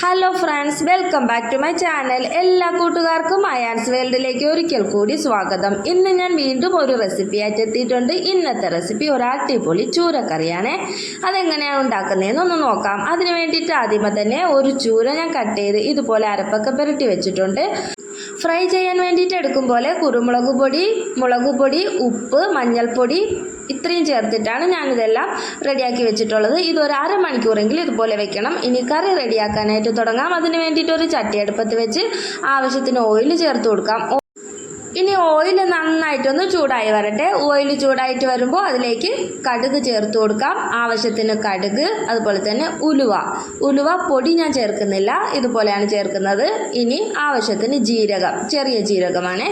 Hello friends welcome back to my channel എല്ലാ കൂട്ടുകാർക്കും അയാൻസ് വേൾഡിലേക്ക് ഒരിക്കൽ കൂടി സ്വാഗതം. ഇന്ന് ഞാൻ വീണ്ടും ഒരു റെസിപ്പി ആയിട്ട് ഇന്നത്തെ റെസിപ്പി ഒരു അടിപൊളി ചൂരക്കറിയാണ്. അതെങ്ങനെയാണ് ഉണ്ടാക്കുന്നതെന്ന് ഒന്ന് നോക്കാം. അതിന് വേണ്ടിയിട്ട് ആദ്യമേ തന്നെ ഒരു ചൂര ഞാൻ കട്ട് ചെയ്ത് ഇതുപോലെ അരപ്പൊക്കെ പുരട്ടി വെച്ചിട്ടുണ്ട്. ഫ്രൈ ചെയ്യാൻ വേണ്ടിയിട്ട് എടുക്കും പോലെ കുരുമുളക് പൊടി മുളക് പൊടി ഉപ്പ് മഞ്ഞൾപ്പൊടി ഇത്രയും ചേർത്തിട്ടാണ് ഞാനിതെല്ലാം റെഡിയാക്കി വെച്ചിട്ടുള്ളത്. ഇത് ഒരു അരമണിക്കൂറെങ്കിലും ഇതുപോലെ വെക്കണം. ഇനി കറി റെഡിയാക്കാനായിട്ട് തുടങ്ങാം. അതിന് വേണ്ടിയിട്ട് ഒരു ചട്ടി അടുപ്പത്ത് വെച്ച് ആവശ്യത്തിന് ഓയിൽ ചേർത്ത് കൊടുക്കാം. ഇനി ഓയിൽ നന്നായിട്ടൊന്ന് ചൂടായി വരട്ടെ. ഓയിൽ ചൂടായിട്ട് വരുമ്പോൾ അതിലേക്ക് കടുക് ചേർത്ത് കൊടുക്കാം. ആവശ്യത്തിന് കടുക് അതുപോലെ തന്നെ ഉലുവ. ഉലുവ പൊടി ഞാൻ ചേർക്കുന്നില്ല. ഇതുപോലെയാണ് ചേർക്കുന്നത്. ഇനി ആവശ്യത്തിന് ജീരകം ചെറിയ ജീരകമാണ്.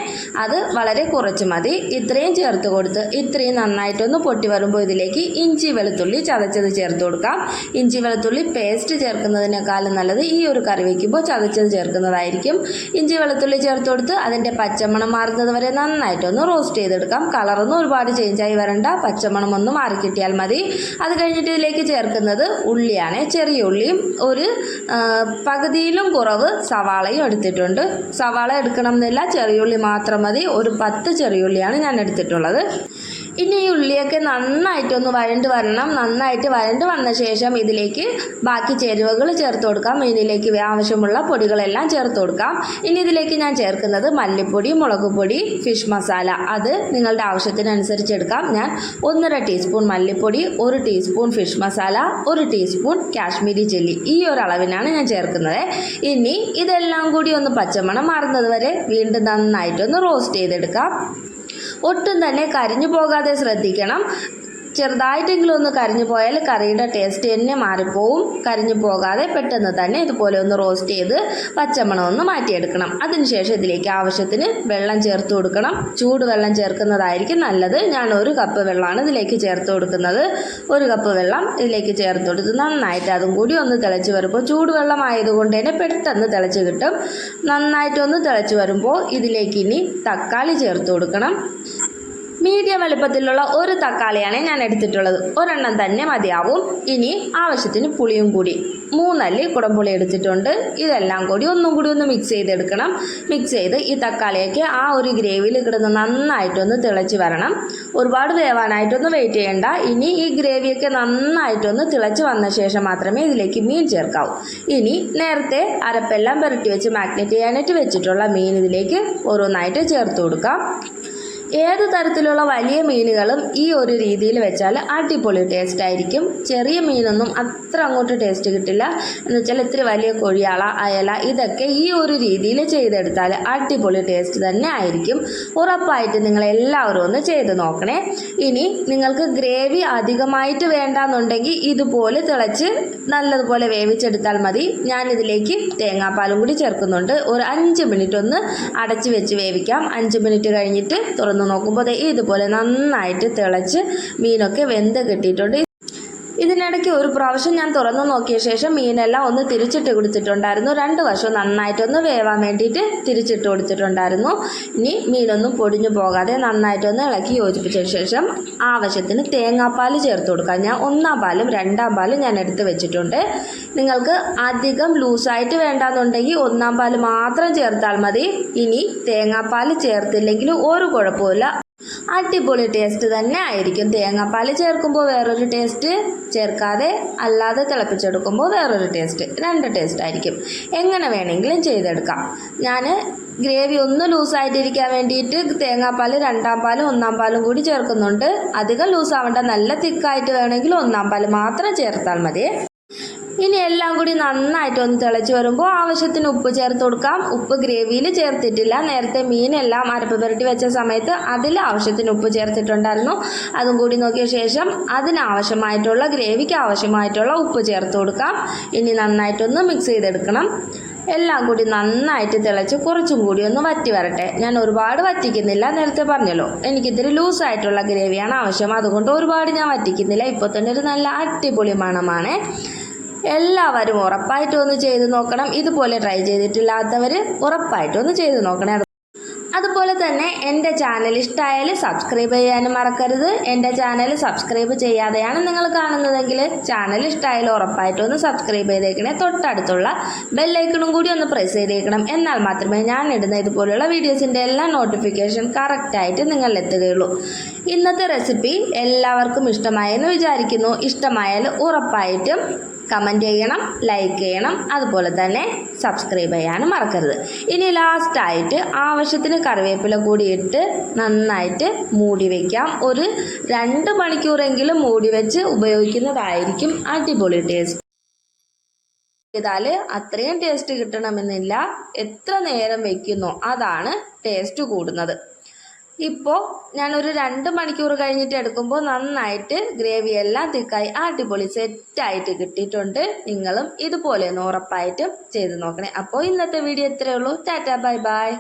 അത് വളരെ കുറച്ച് മതി. ഇത്രയും ചേർത്ത് കൊടുത്ത് ഇത്രയും നന്നായിട്ടൊന്ന് പൊട്ടി വരുമ്പോൾ ഇതിലേക്ക് ഇഞ്ചി വെളുത്തുള്ളി ചതച്ചത് ചേർത്ത് കൊടുക്കാം. ഇഞ്ചി വെളുത്തുള്ളി പേസ്റ്റ് ചേർക്കുന്നതിനേക്കാളും നല്ലത് ഈ ഒരു കറി വയ്ക്കുമ്പോൾ ചതച്ചത് ചേർക്കുന്നതായിരിക്കും. ഇഞ്ചി വെളുത്തുള്ളി ചേർത്ത് കൊടുത്ത് അതിന്റെ പച്ചമണം മാറുന്നത് വരെ നന്നായിട്ടൊന്ന് റോസ്റ്റ് ചെയ്തെടുക്കാം. കളറൊന്നും ഒരുപാട് ചേഞ്ചായി വരണ്ട. പച്ചമണം ഒന്ന് മാറി കിട്ടിയാൽ മതി. അത് കഴിഞ്ഞിട്ട് ഇതിലേക്ക് ചേർക്കുന്നത് ഉള്ളിയാണ്. ചെറിയ ഉള്ളിയും ഒരു പകുതിയിലും കുറവ് സവാളയും എടുത്തിട്ടുണ്ട്. സവാള എടുക്കണം എന്നില്ല ചെറിയ ഉള്ളി മാത്രം മതി. ഒരു പത്ത് ചെറിയ ഉള്ളിയാണ് ഞാൻ എടുത്തിട്ടുള്ളത്. ഇനി ഈ ഉള്ളിയൊക്കെ നന്നായിട്ടൊന്ന് വഴണ്ട് വരണം. നന്നായിട്ട് വഴണ്ട് വന്ന ശേഷം ഇതിലേക്ക് ബാക്കി ചേരുവകൾ ചേർത്ത് കൊടുക്കാം. ഇതിലേക്ക് ആവശ്യമുള്ള പൊടികളെല്ലാം ചേർത്ത് കൊടുക്കാം. ഇനി ഇതിലേക്ക് ഞാൻ ചേർക്കുന്നത് മല്ലിപ്പൊടി മുളക് പൊടി ഫിഷ് മസാല. അത് നിങ്ങളുടെ ആവശ്യത്തിനനുസരിച്ച് എടുക്കാം. ഞാൻ ഒന്നര ടീസ്പൂൺ മല്ലിപ്പൊടി ഒരു ടീസ്പൂൺ ഫിഷ് മസാല ഒരു ടീസ്പൂൺ കാശ്മീരി ചില്ലി. ഈ ഒരു അളവിനാണ് ഞാൻ ചേർക്കുന്നത്. ഇനി ഇതെല്ലാം കൂടി ഒന്ന് പച്ചമണം മാറുന്നത് വരെ വീണ്ടും നന്നായിട്ടൊന്ന് റോസ്റ്റ് ചെയ്തെടുക്കാം. ഒട്ടും തന്നെ കരിഞ്ഞു പോകാതെ ശ്രദ്ധിക്കണം. ചെറുതായിട്ടെങ്കിലും ഒന്ന് കരിഞ്ഞു പോയാൽ കറിയുടെ ടേസ്റ്റ് തന്നെ മാറിപ്പോവും. കരിഞ്ഞു പോകാതെ പെട്ടെന്ന് തന്നെ ഇതുപോലെ ഒന്ന് റോസ്റ്റ് ചെയ്ത് പച്ചമണം ഒന്ന് മാറ്റിയെടുക്കണം. അതിനുശേഷം ഇതിലേക്ക് ആവശ്യത്തിന് വെള്ളം ചേർത്ത് കൊടുക്കണം. ചൂടുവെള്ളം ചേർക്കുന്നതായിരിക്കും നല്ലത്. ഞാൻ ഒരു കപ്പ് വെള്ളമാണ് ഇതിലേക്ക് ചേർത്ത് കൊടുക്കുന്നത്. ഒരു കപ്പ് വെള്ളം ഇതിലേക്ക് ചേർത്ത് കൊടുത്ത് നന്നായിട്ട് അതും കൂടി ഒന്ന് തിളച്ച് വരുമ്പോൾ ചൂടുവെള്ളം ആയതുകൊണ്ട് തന്നെ പെട്ടെന്ന് തിളച്ച് കിട്ടും. നന്നായിട്ടൊന്ന് തിളച്ച് വരുമ്പോൾ ഇതിലേക്ക് ഇനി തക്കാളി ചേർത്ത് കൊടുക്കണം. മീഡിയം വലുപ്പത്തിലുള്ള ഒരു തക്കാളിയാണ് ഞാൻ എടുത്തിട്ടുള്ളത്. ഒരെണ്ണം തന്നെ മതിയാവും. ഇനി ആവശ്യത്തിന് പുളിയും കൂടി. മൂന്നല്ലി കുടംപുളി എടുത്തിട്ടുണ്ട്. ഇതെല്ലാം കൂടി ഒന്നും കൂടി ഒന്ന് മിക്സ് ചെയ്തെടുക്കണം. മിക്സ് ചെയ്ത് ഈ തക്കാളിയൊക്കെ ആ ഒരു ഗ്രേവിയിൽ കിടന്ന് നന്നായിട്ടൊന്ന് തിളച്ച് വരണം. ഒരുപാട് വേവാനായിട്ടൊന്ന് വെയിറ്റ് ചെയ്യണ്ട. ഇനി ഈ ഗ്രേവിയൊക്കെ നന്നായിട്ടൊന്ന് തിളച്ച് വന്ന ശേഷം മാത്രമേ ഇതിലേക്ക് മീൻ ചേർക്കാവൂ. ഇനി നേരത്തെ അരപ്പെല്ലാം പുരട്ടി വെച്ച് മാഗ്നറ്റ് ചെയ്യാനായിട്ട് വെച്ചിട്ടുള്ള മീൻ ഇതിലേക്ക് ഓരോന്നായിട്ട് ചേർത്ത് കൊടുക്കാം. ഏത് തരത്തിലുള്ള വലിയ മീനുകളും ഈ ഒരു രീതിയിൽ വെച്ചാൽ അടിപൊളി ടേസ്റ്റ് ആയിരിക്കും. ചെറിയ മീനൊന്നും അത്ര അങ്ങോട്ട് ടേസ്റ്റ് കിട്ടില്ല. എന്ന് വെച്ചാൽ ഇത്തിരി വലിയ കൊഴിയാള അയല ഇതൊക്കെ ഈ ഒരു രീതിയിൽ ചെയ്തെടുത്താൽ അടിപൊളി ടേസ്റ്റ് തന്നെ ആയിരിക്കും. ഉറപ്പായിട്ട് നിങ്ങൾ എല്ലാവരും ഒന്ന് ചെയ്ത് നോക്കണേ. ഇനി നിങ്ങൾക്ക് ഗ്രേവി അധികമായിട്ട് വേണ്ടാന്നുണ്ടെങ്കിൽ ഇതുപോലെ തിളച്ച് നല്ലതുപോലെ വേവിച്ചെടുത്താൽ മതി. ഞാനിതിലേക്ക് തേങ്ങാപ്പാലും കൂടി ചേർക്കുന്നുണ്ട്. ഒരു അഞ്ച് മിനിറ്റ് ഒന്ന് അടച്ച് വെച്ച് വേവിക്കാം. അഞ്ച് മിനിറ്റ് കഴിഞ്ഞിട്ട് തുറന്ന് നോക്കുമ്പോൾ ദേ ഇതുപോലെ നന്നായിട്ട് തിളച്ച് മീനൊക്കെ വെന്ത് കിട്ടിയിട്ടുണ്ട്. ഇതിനിടയ്ക്ക് ഒരു പ്രാവശ്യം ഞാൻ തുറന്നു നോക്കിയ ശേഷം മീനെല്ലാം ഒന്ന് തിരിച്ചിട്ട് കൊടുത്തിട്ടുണ്ടായിരുന്നു. രണ്ട് വശവും നന്നായിട്ടൊന്ന് വേവാൻ വേണ്ടിയിട്ട് തിരിച്ചിട്ട് കൊടുത്തിട്ടുണ്ടായിരുന്നു. ഇനി മീനൊന്നും പൊടിഞ്ഞു പോകാതെ നന്നായിട്ടൊന്ന് ഇളക്കി യോജിപ്പിച്ചതിന് ശേഷം ആവശ്യത്തിന് തേങ്ങാപ്പാൽ ചേർത്ത് കൊടുക്കാം. ഞാൻ ഒന്നാം പാലും രണ്ടാം പാലും ഞാൻ എടുത്ത് വെച്ചിട്ടുണ്ട്. നിങ്ങൾക്ക് അധികം ലൂസായിട്ട് വേണ്ടാന്നുണ്ടെങ്കിൽ ഒന്നാം പാൽ മാത്രം ചേർത്താൽ മതി. ഇനി തേങ്ങാപ്പാൽ ചേർത്തില്ലെങ്കിലും ഒരു കുഴപ്പമില്ല അടിപൊളി ടേസ്റ്റ് തന്നെ ആയിരിക്കും. തേങ്ങാപ്പാൽ ചേർക്കുമ്പോൾ വേറൊരു ടേസ്റ്റ് ചേർക്കാതെ അല്ലാതെ തിളപ്പിച്ചെടുക്കുമ്പോൾ വേറൊരു ടേസ്റ്റ് രണ്ട് ടേസ്റ്റ് ആയിരിക്കും. എങ്ങനെ വേണമെങ്കിലും ചെയ്തെടുക്കാം. ഞാൻ ഗ്രേവി ഒന്ന് ലൂസായിട്ടിരിക്കാൻ വേണ്ടിയിട്ട് തേങ്ങാപ്പാൽ രണ്ടാം പാലും ഒന്നാം പാലും കൂടി ചേർക്കുന്നുണ്ട്. അധികം ലൂസാവേണ്ട നല്ല തിക്കായിട്ട് വേണമെങ്കിൽ ഒന്നാം പാൽ മാത്രം ചേർത്താൽ മതി. ഇനി എല്ലാം കൂടി നന്നായിട്ട് ഒന്ന് തിളച്ച് വരുമ്പോൾ ആവശ്യത്തിന് ഉപ്പ് ചേർത്ത് കൊടുക്കാം. ഉപ്പ് ഗ്രേവിയിൽ ചേർത്തിട്ടില്ല. നേരത്തെ മീനെല്ലാം അരപ്പ് പുരട്ടി വെച്ച സമയത്ത് അതിൽ ആവശ്യത്തിന് ഉപ്പ് ചേർത്തിട്ടുണ്ടായിരുന്നു. അതും കൂടി നോക്കിയ ശേഷം അതിനാവശ്യമായിട്ടുള്ള ഗ്രേവിക്ക് ആവശ്യമായിട്ടുള്ള ഉപ്പ് ചേർത്ത് കൊടുക്കാം. ഇനി നന്നായിട്ടൊന്ന് മിക്സ് ചെയ്തെടുക്കണം. എല്ലാം കൂടി നന്നായിട്ട് തിളച്ച് കുറച്ചും കൂടി ഒന്ന് വറ്റി വരട്ടെ. ഞാൻ ഒരുപാട് വറ്റിക്കുന്നില്ല നേരത്തെ പറഞ്ഞല്ലോ. എനിക്കിത്തിരി ലൂസായിട്ടുള്ള ഗ്രേവിയാണ് ആവശ്യം. അതുകൊണ്ട് ഒരുപാട് ഞാൻ വറ്റിക്കുന്നില്ല. ഇപ്പോൾ തന്നെ ഒരു നല്ല അടിപൊളി മണമാണ്. എല്ലാവരും ഉറപ്പായിട്ടും ഒന്ന് ചെയ്ത് നോക്കണം. ഇതുപോലെ ട്രൈ ചെയ്തിട്ടില്ലാത്തവർ ഉറപ്പായിട്ടും ഒന്ന് ചെയ്ത് നോക്കണേ. അതുപോലെ തന്നെ എന്റെ ചാനൽ ഇഷ്ടമായാൽ സബ്സ്ക്രൈബ് ചെയ്യാനും മറക്കരുത്. എന്റെ ചാനൽ സബ്സ്ക്രൈബ് ചെയ്യാതെയാണ് നിങ്ങൾ കാണുന്നതെങ്കിൽ ചാനൽ ഇഷ്ടമായാലും ഉറപ്പായിട്ടും ഒന്ന് സബ്സ്ക്രൈബ് ചെയ്തേക്കണേ. തൊട്ടടുത്തുള്ള ബെല്ലൈക്കണും കൂടി ഒന്ന് പ്രസ് ചെയ്തേക്കണം. എന്നാൽ മാത്രമേ ഞാൻ ഇടുന്ന ഇതുപോലെയുള്ള വീഡിയോസിന്റെ എല്ലാ നോട്ടിഫിക്കേഷൻ കറക്റ്റായിട്ട് നിങ്ങളിലെത്തുകയുള്ളൂ ഇന്നത്തെ റെസിപ്പി എല്ലാവർക്കും ഇഷ്ടമായെന്ന് വിചാരിക്കുന്നു. ഇഷ്ടമായാൽ ഉറപ്പായിട്ടും കമന്റ് ചെയ്യണം ലൈക്ക് ചെയ്യണം അതുപോലെ തന്നെ സബ്സ്ക്രൈബ് ചെയ്യാനും മറക്കരുത്. ഇനി ലാസ്റ്റായിട്ട് ആവശ്യത്തിന് കറിവേപ്പില കൂടി ഇട്ട് നന്നായിട്ട് മൂടി വയ്ക്കാം ഒരു രണ്ട് മണിക്കൂറെങ്കിലും മൂടി വെച്ച് ഉപയോഗിക്കുന്നതായിരിക്കും അടിപൊളി ടേസ്റ്റ് ചെയ്താൽ അത്രയും ടേസ്റ്റ് കിട്ടണമെന്നില്ല. എത്ര നേരം വെക്കുന്നോ അതാണ് ടേസ്റ്റ് കൂടുന്നത്. ഇപ്പോൾ ഞാനൊരു രണ്ട് മണിക്കൂർ കഴിഞ്ഞിട്ട് എടുക്കുമ്പോൾ നന്നായിട്ട് ഗ്രേവി എല്ലാം തിക്കായി അടിപൊളി സെറ്റായിട്ട് കിട്ടിയിട്ടുണ്ട്. നിങ്ങളും ഇതുപോലെ ഒന്ന് ഉറപ്പായിട്ടും ചെയ്ത് നോക്കണേ. അപ്പോൾ ഇന്നത്തെ വീഡിയോ ഇത്രയേ ഉള്ളൂ. Ta ta bye bye.